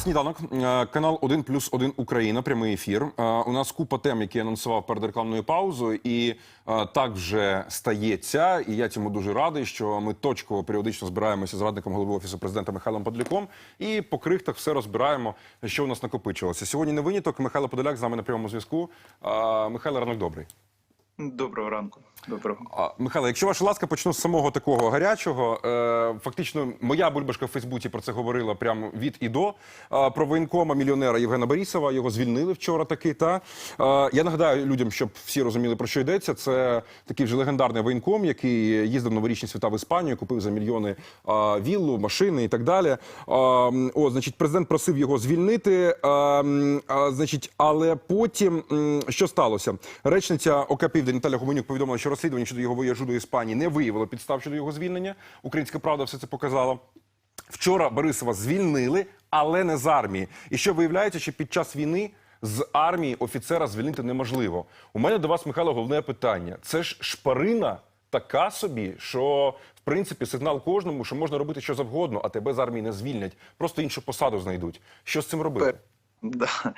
Сніданок, Е, канал 1 плюс 1 Україна, прямий ефір. Е, У нас купа тем, які я анонсував перед рекламною паузою, і е, так вже стається. І я цьому дуже радий, що ми точково періодично збираємося з радником голови офісу президента Михайлом Подляком і по крихтах все розбираємо, що у нас накопичилося. Сьогодні не виняток. Михайло Подоляк з нами на прямому зв'язку. Михайло, ранок добрий. Доброго ранку. Доброго. Михайло, якщо ваша ласка, почну з самого такого гарячого. Е, фактично, моя бульбашка в Фейсбуці про це говорила прямо від і до. Е, про воєнкома мільйонера Євгена Борісова. Його звільнили вчора таки. Та е, я нагадаю людям, щоб всі розуміли про що йдеться. Це такий вже легендарний воєнком, який їздив новорічні свята в Іспанію, купив за мільйони е, віллу, машини і так далі. Е, о, значить, президент просив його звільнити. Е, а, значить, але потім м, що сталося? Речниця ОК Наталя Гуменюк повідомила, що розслідування щодо його виїзду до Іспанії не виявило підстав щодо його звільнення. Українська правда все це показала. Вчора Борисова звільнили, але не з армії. І що виявляється, що під час війни з армії офіцера звільнити неможливо. У мене до вас, Михайло, головне питання: це ж шпарина така собі, що в принципі сигнал кожному, що можна робити що завгодно, а тебе з армії не звільнять, просто іншу посаду знайдуть. Що з цим робити? Да.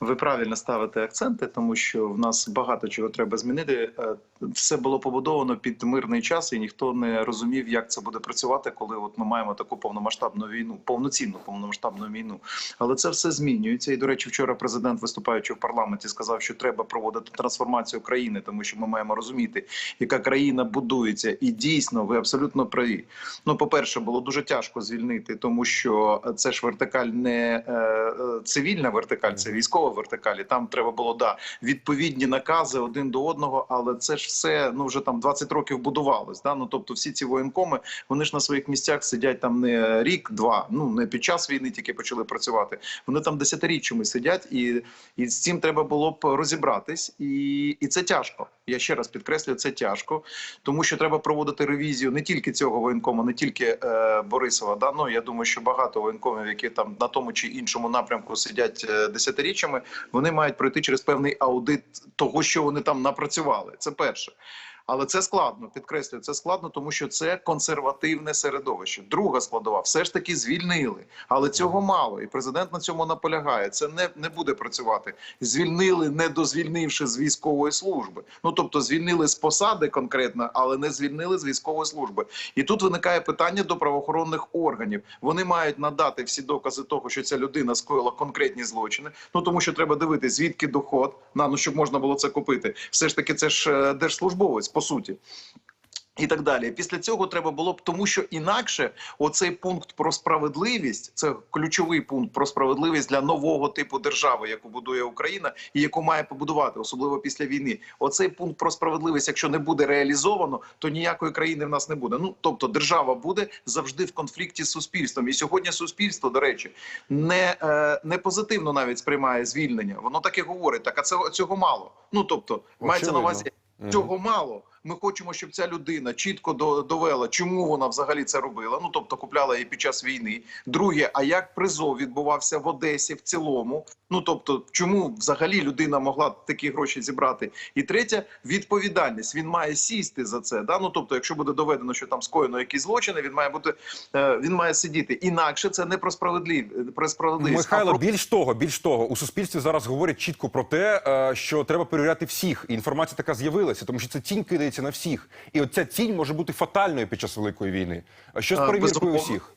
Ви правильно ставите акценти, тому що в нас багато чого треба змінити. Е, Все було побудовано під мирний час, і ніхто не розумів, як це буде працювати, коли от ми маємо таку повномасштабну війну, повноцінну повномасштабну війну. Але це все змінюється. І до речі, вчора президент, виступаючи в парламенті, сказав, що треба проводити трансформацію країни, тому що ми маємо розуміти, яка країна будується. І дійсно, ви абсолютно праві. Ну, по-перше, було дуже тяжко звільнити, тому що це ж вертикаль не е, е, цивільна вертикаль, це військова вертикаль. І Там треба було да відповідні накази один до одного, але це ж все ну вже там 20 років будувалось. Да? Ну тобто, всі ці воєнкоми вони ж на своїх місцях сидять там не рік-два, ну не під час війни тільки почали працювати. Вони там десятиріччями сидять, і, і з цим треба було б розібратись, і, і це тяжко. Я ще раз підкреслюю, це тяжко, тому що треба проводити ревізію не тільки цього воєнкому, не тільки е, Борисова. Да? Ну, я думаю, що багато воєнкомів, які там на тому чи іншому напрямку сидять е, десятиріччями, вони мають пройти через певний аудит того, що вони там напрацювали. Це перше. Але це складно, підкреслюю, це складно, тому що це консервативне середовище. Друга складова, все ж таки звільнили, але цього мало, і президент на цьому наполягає. Це не, не буде працювати. Звільнили, не дозвільнивши з військової служби. Ну тобто звільнили з посади конкретно, але не звільнили з військової служби. І тут виникає питання до правоохоронних органів. Вони мають надати всі докази того, що ця людина скоїла конкретні злочини. Ну тому що треба дивитися, звідки доход на ну щоб можна було це купити. Все ж таки, це ж е, держслужбовець по суті. І так далі. Після цього треба було б, тому що інакше оцей пункт про справедливість це ключовий пункт про справедливість для нового типу держави, яку будує Україна, і яку має побудувати, особливо після війни. Оцей пункт про справедливість, якщо не буде реалізовано, то ніякої країни в нас не буде. Ну тобто, держава буде завжди в конфлікті з суспільством. І сьогодні суспільство, до речі, не, е, не позитивно навіть сприймає звільнення. Воно так і говорить. Так а цього цього мало. Ну тобто, мається на увазі. Цього мало. Ми хочемо, щоб ця людина чітко до- довела, чому вона взагалі це робила. Ну тобто купляла її під час війни. Друге, а як призов відбувався в Одесі в цілому? Ну тобто, чому взагалі людина могла такі гроші зібрати? І третє, відповідальність. Він має сісти за це. Да? Ну тобто, якщо буде доведено, що там скоєно якісь злочини, він має бути е, він має сидіти. Інакше це не про справедлив про справедливість. Михайло, про... більш того, більш того, у суспільстві зараз говорять чітко про те, е, що треба перевіряти всіх. І інформація така з'явилася, тому що це тінь кидається на всіх. І от ця тінь може бути фатальною під час великої війни. А що з Е, перевіркою усіх?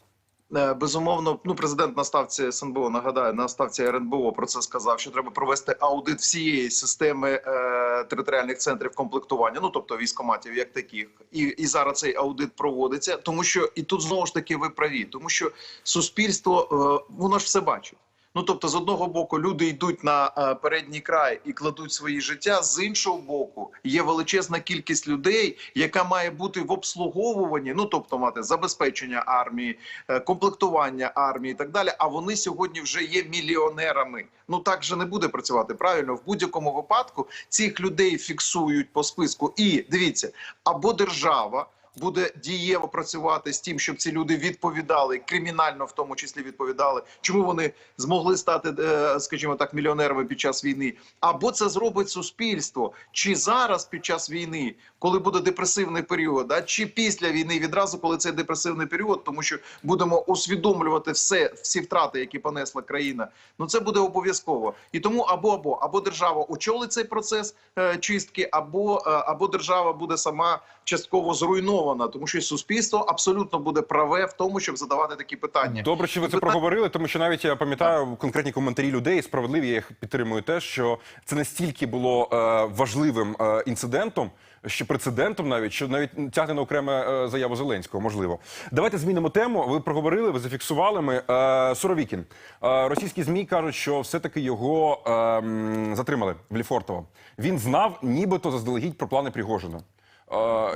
Е, Безумовно, ну президент на ставці СНБО нагадаю, на ставці РНБО про це сказав, що треба провести аудит всієї системи е, територіальних центрів комплектування, ну тобто військоматів як таких, і, і зараз цей аудит проводиться, тому що і тут знову ж таки ви праві, тому що суспільство е, воно ж все бачить. Ну тобто, з одного боку, люди йдуть на е, передній край і кладуть свої життя. З іншого боку, є величезна кількість людей, яка має бути в обслуговуванні, ну тобто мати забезпечення армії, е, комплектування армії і так далі. А вони сьогодні вже є мільйонерами. Ну так же не буде працювати правильно. В будь-якому випадку цих людей фіксують по списку. І дивіться, або держава буде дієво працювати з тим, щоб ці люди відповідали кримінально, в тому числі відповідали, чому вони змогли стати, е, скажімо так, мільйонерами під час війни, або це зробить суспільство, чи зараз під час війни, коли буде депресивний період, да, чи після війни відразу, коли цей депресивний період, тому що будемо усвідомлювати все, всі втрати, які понесла країна. Ну це буде обов'язково. І тому або або або держава очолить цей процес е, чистки, або е, або держава буде сама частково зруйнована, тому що суспільство абсолютно буде праве в тому, щоб задавати такі питання. Добре, що ви це проговорили, тому що навіть я пам'ятаю конкретні коментарі людей, справедливі, я їх підтримую теж, що це настільки було е, важливим е, інцидентом, що прецедентом навіть, що навіть тягне на окреме е, заяву Зеленського, можливо. Давайте змінимо тему. Ви проговорили, ви зафіксували ми. Е, Суровікін. Е, російські ЗМІ кажуть, що все-таки його е, затримали в Ліфортово. Він знав, нібито заздалегідь про плани Пригожина.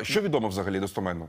Що відомо взагалі достоменно?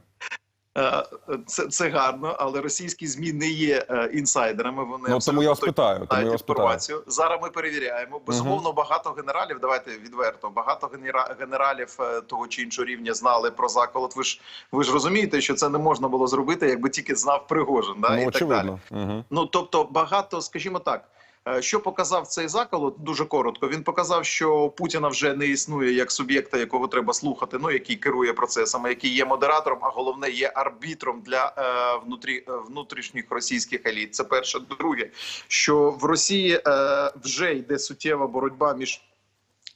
Е, Це, це гарно, але російські змі не є е, інсайдерами. Вони Ну, тому я вас питаю. Тому знають я вас питаю. інформацію. Зараз ми перевіряємо. Безумовно, багато генералів. Давайте відверто. Багато генера- генералів е, того чи іншого рівня знали про заколот. Ви ж ви ж розумієте, що це не можна було зробити, якби тільки знав Пригожин. Да, ну, і так далі. очевидно. Угу. Ну тобто, багато, скажімо так. Е, Що показав цей заколот дуже коротко? Він показав, що Путіна вже не існує як суб'єкта, якого треба слухати, ну який керує процесами, який є модератором, а головне є арбітром для е, внутрі, е, внутрішніх російських еліт. Це перше. Друге, що в Росії е, вже йде суттєва боротьба між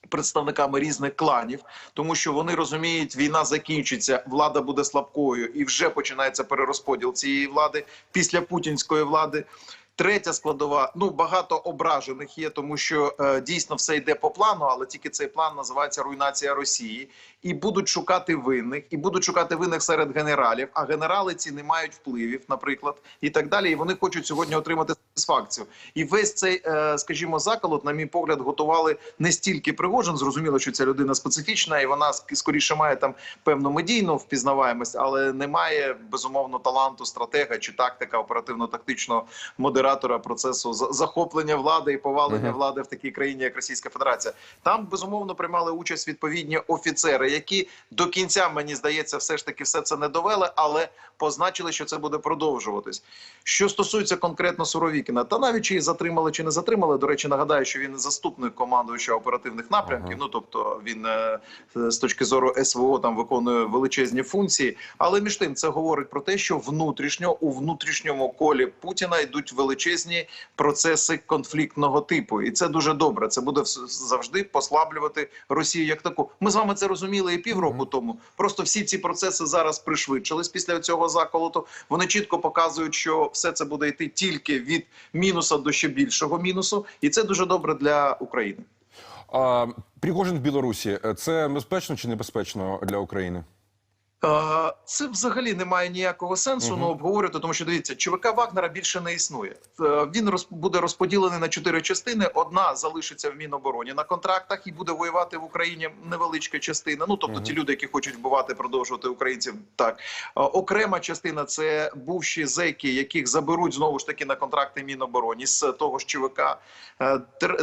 представниками різних кланів, тому що вони розуміють, війна закінчиться, влада буде слабкою, і вже починається перерозподіл цієї влади після путінської влади. Третя складова, ну багато ображених є, тому що е, дійсно все йде по плану, але тільки цей план називається руйнація Росії, і будуть шукати винних, і будуть шукати винних серед генералів. А генерали ці не мають впливів, наприклад, і так далі. І вони хочуть сьогодні отримати сатисфакцію. І весь цей, е, скажімо, заколот, на мій погляд, готували не стільки Пригожин. Зрозуміло, що ця людина специфічна, і вона скоріше має там певну медійну впізнаваємость, але не має безумовно таланту стратега чи тактика оперативно-тактичного модератора процесу за- захоплення влади і повалення Мгм. влади в такій країні, як Російська Федерація. Там безумовно приймали участь відповідні офіцери, які до кінця мені здається, все ж таки все це не довели, але позначили, що це буде продовжуватись. Що стосується конкретно Суровікіна, та навіть чи затримали чи не затримали. До речі, нагадаю, що він заступник командуюча оперативних напрямків. Ага. Ну тобто він е, з точки зору СВО там виконує величезні функції. Але між тим це говорить про те, що внутрішньо у внутрішньому колі Путіна йдуть величезні процеси конфліктного типу, і це дуже добре. Це буде завжди послаблювати Росію як таку. Ми з вами це розуміли і півроку тому. Просто всі ці процеси зараз пришвидшились після цього заколоту. Вони чітко показують, що все це буде йти тільки від мінуса до ще більшого мінусу, і це дуже добре для України. А, Пригожин в Білорусі це безпечно чи небезпечно для України? Е, Це взагалі не має ніякого сенсу Мгм. ну, обговорювати, тому що дивіться, ЧВК Вагнера більше не існує. Е, Він роз, буде розподілений на чотири частини. Одна залишиться в Мінобороні на контрактах і буде воювати в Україні невеличка частина. Ну тобто Мгм. ті люди, які хочуть вбивати, продовжувати українців. Так Е, окрема частина це бувші зеки, яких заберуть знову ж таки на контракти Мінобороні з того ж ЧВК.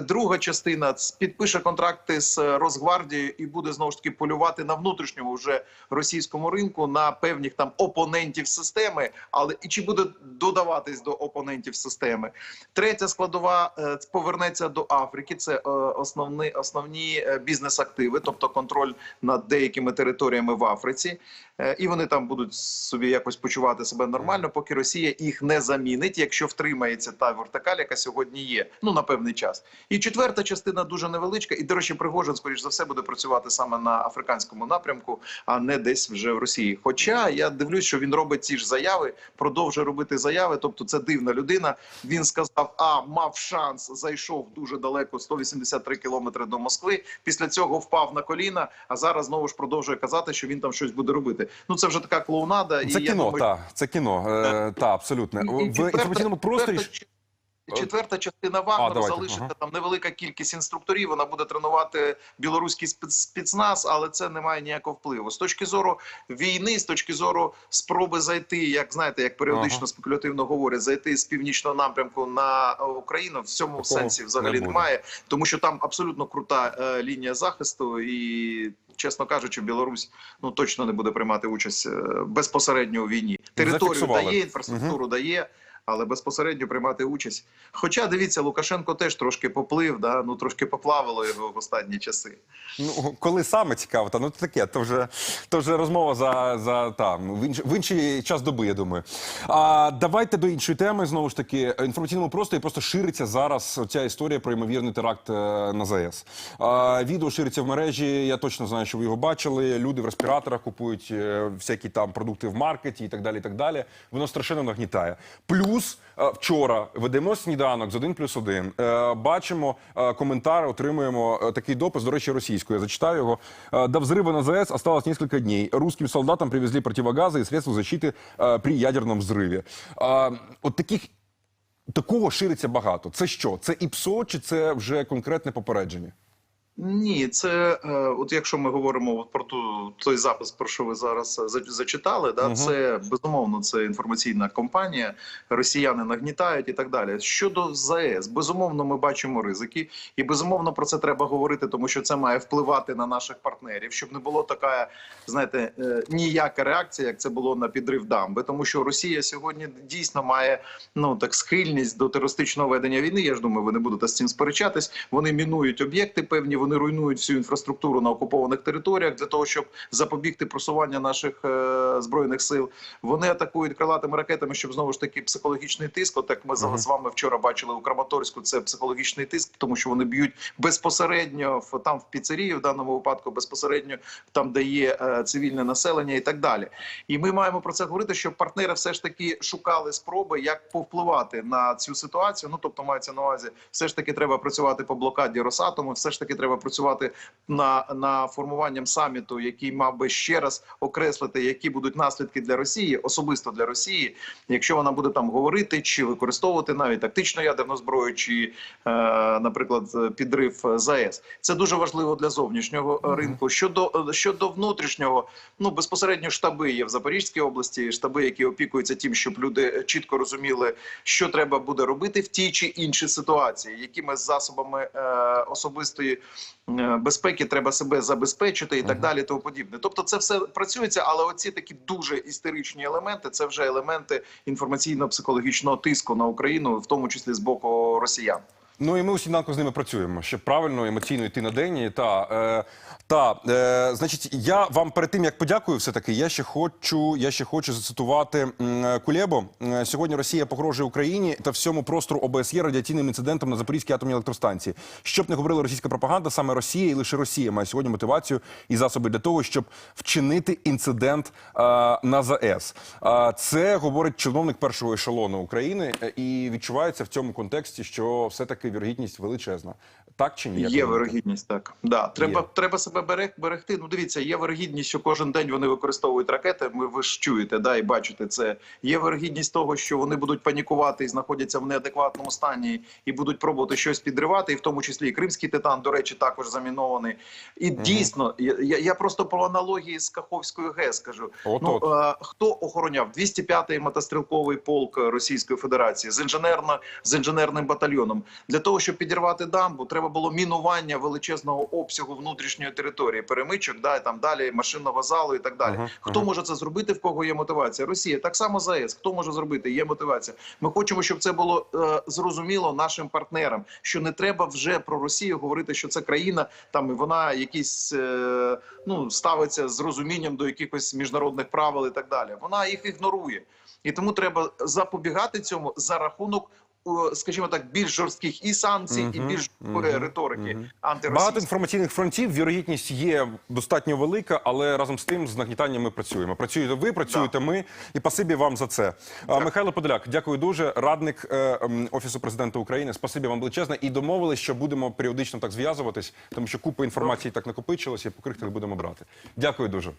Друга частина підпише контракти з Росгвардією і буде знову ж таки полювати на внутрішньому вже російському ринку на певних там опонентів системи, але і чи буде додаватись до опонентів системи. Третя складова е, повернеться до Африки. Це е, основні основні е, бізнес-активи, тобто контроль над деякими територіями в Африці. Е, І вони там будуть собі якось почувати себе нормально, поки Росія їх не замінить, якщо втримається та вертикаль, яка сьогодні є. Ну на певний час. І четверта частина дуже невеличка. І до речі, Пригожин, скоріш за все, буде працювати саме на африканському напрямку, а не десь вже в Росії. Хоча я дивлюсь, що він робить ці ж заяви, продовжує робити заяви. Тобто, це дивна людина. Він сказав: а мав шанс, зайшов дуже далеко, 183 кілометри до Москви. Після цього впав на коліна. А зараз знову ж продовжує казати, що він там щось буде робити. Ну це вже така клоунада. Це і я кіно, думаю, та це кіно, е, та абсолютно. В інформаційному просторі четверта Четверта частина Вагнеру давайте, залишиться ага. там невелика кількість інструкторів. Вона буде тренувати білоруський спец- спецназ, але це не має ніякого впливу. З точки зору війни, з точки зору спроби зайти, як знаєте, як періодично Ага. спекулятивно говорять, зайти з північного напрямку на е, Україну в цьому Такого сенсі взагалі не немає, тому що там абсолютно крута е, лінія захисту і. Чесно кажучи, Білорусь ну точно не буде приймати участь е, безпосередньо у війні. Територію Зафіксували. дає, інфраструктуру дає, але безпосередньо приймати участь. Хоча дивіться, Лукашенко теж трошки поплив, да? ну трошки поплавило його в останні часи. Ну, коли саме цікаво, та ну таке, то вже, то вже розмова за, за там, в, інш, в інший час доби, я думаю. А давайте до іншої теми. Знову ж таки, в інформаційному просторі просто шириться зараз ця історія про ймовірний теракт е, на ЗАЕС. А, відео шириться в мережі. Я точно знаю, що ви його бачили. Люди в респіраторах купують е, всякі там продукти в маркеті і так далі. І так далі. Воно страшенно нагнітає. Плюс е, вчора ведемо сніданок з 1 плюс 1. Е, бачимо е, коментар, отримуємо е, такий допис, до речі, російською. Я зачитаю його. Е, До взрыва на ЗАЭС осталось несколько дней. Русским солдатам привезли противогазы и средства защиты э, при ядерном взрыве. А, от таких такого шириться багато. Це що? Це ІПСО чи це вже конкретне попередження? Ні, це е, от якщо ми говоримо от про ту той запис, про що ви зараз е, зачитали, да Мгм. це безумовно це інформаційна кампанія. Росіяни нагнітають і так далі. Щодо ЗАЕС, безумовно, ми бачимо ризики, і безумовно про це треба говорити, тому що це має впливати на наших партнерів, щоб не було така, знаєте, е, ніяка реакція, як це було на підрив дамби, тому що Росія сьогодні дійсно має ну так схильність до терористичного ведення війни. Я ж думаю, ви не будете з цим сперечатись. Вони мінують об'єкти певні, вони руйнують всю інфраструктуру на окупованих територіях для того, щоб запобігти просування наших е, збройних сил. Вони атакують крилатими ракетами, щоб знову ж таки психологічний тиск. От як ми Мгм. з вами вчора бачили у Краматорську, це психологічний тиск, тому що вони б'ють безпосередньо в там в піцерії, в даному випадку безпосередньо там, де є е, цивільне населення, і так далі. І ми маємо про це говорити, щоб партнери все ж таки шукали спроби, як повпливати на цю ситуацію. Ну тобто мається на увазі, все ж таки треба працювати по блокаді Росатому, все ж таки треба працювати на, на формуванням саміту, який мав би ще раз окреслити, які будуть наслідки для Росії, особисто для Росії, якщо вона буде там говорити чи використовувати навіть тактичну ядерну зброю, чи, е, наприклад, підрив ЗАЕС. Це дуже важливо для зовнішнього ринку. Щодо щодо внутрішнього, ну безпосередньо штаби є в Запорізькій області, штаби, які опікуються тим, щоб люди чітко розуміли, що треба буде робити в тій чи іншій ситуації, якими засобами е, особистої безпеки треба себе забезпечити і так далі. Тому подібне. Тобто, це все працюється, але оці такі дуже істеричні елементи це вже елементи інформаційно-психологічного тиску на Україну, в тому числі з боку росіян. Ну і ми у сніданку з ними працюємо, щоб правильно емоційно йти на день. Та, е, та е, значить, я вам перед тим як подякую, все таки я ще хочу, я ще хочу зацитувати Кулебо. Е, Сьогодні Росія погрожує Україні та всьому простору ОБСЄ радіаційним інцидентом на Запорізькій атомній електростанції. Щоб не говорила російська пропаганда, саме Росія і лише Росія має сьогодні мотивацію і засоби для того, щоб вчинити інцидент е, на ЗАЕС. Е, це говорить чиновник першого ешелону України, е, і відчувається в цьому контексті, що все таки вірогідність величезна. Так чи ні? Є вирогідність, так да треба, Є. треба себе берег, берегти. Ну дивіться, є вирогідність, що кожен день вони використовують ракети. Ми ви ж чуєте, да і бачите це. Є вирогідність того, що вони будуть панікувати і знаходяться в неадекватному стані і будуть пробувати щось підривати, і в тому числі і кримський титан, до речі, також замінований. І дійсно, я, я просто по аналогії з Каховською ГЕС кажу. От ну от. е, хто охороняв 205-й мотострілковий полк Російської Федерації з інженерно з інженерним батальйоном для того, щоб підірвати дамбу, треба було мінування величезного обсягу внутрішньої території, перемичок, да і там далі машинного залу і так далі. Ага, Хто ага. може це зробити? В кого є мотивація? Росія так само ЗАЕС. Хто може зробити? Є мотивація. Ми хочемо, щоб це було е, зрозуміло нашим партнерам, що не треба вже про Росію говорити, що це країна там і вона якісь е, ну ставиться з розумінням до якихось міжнародних правил і так далі. Вона їх ігнорує, і тому треба запобігати цьому за рахунок. Скажімо так, більш жорстких і санкцій, і Мгм, більш мгм, риторики мгм. антиросійської. Багато інформаційних фронтів. Вірогідність є достатньо велика, але разом з тим з нагнітанням ми працюємо. Працюєте ви, працюєте ми, і пасибі вам за це. А, Михайло Подоляк, дякую дуже. Радник е, офісу президента України. Спасибі вам величезне. І домовились, що будемо періодично так зв'язуватись, тому що купа інформації так накопичилось, і по крихтах будемо брати. Дякую дуже.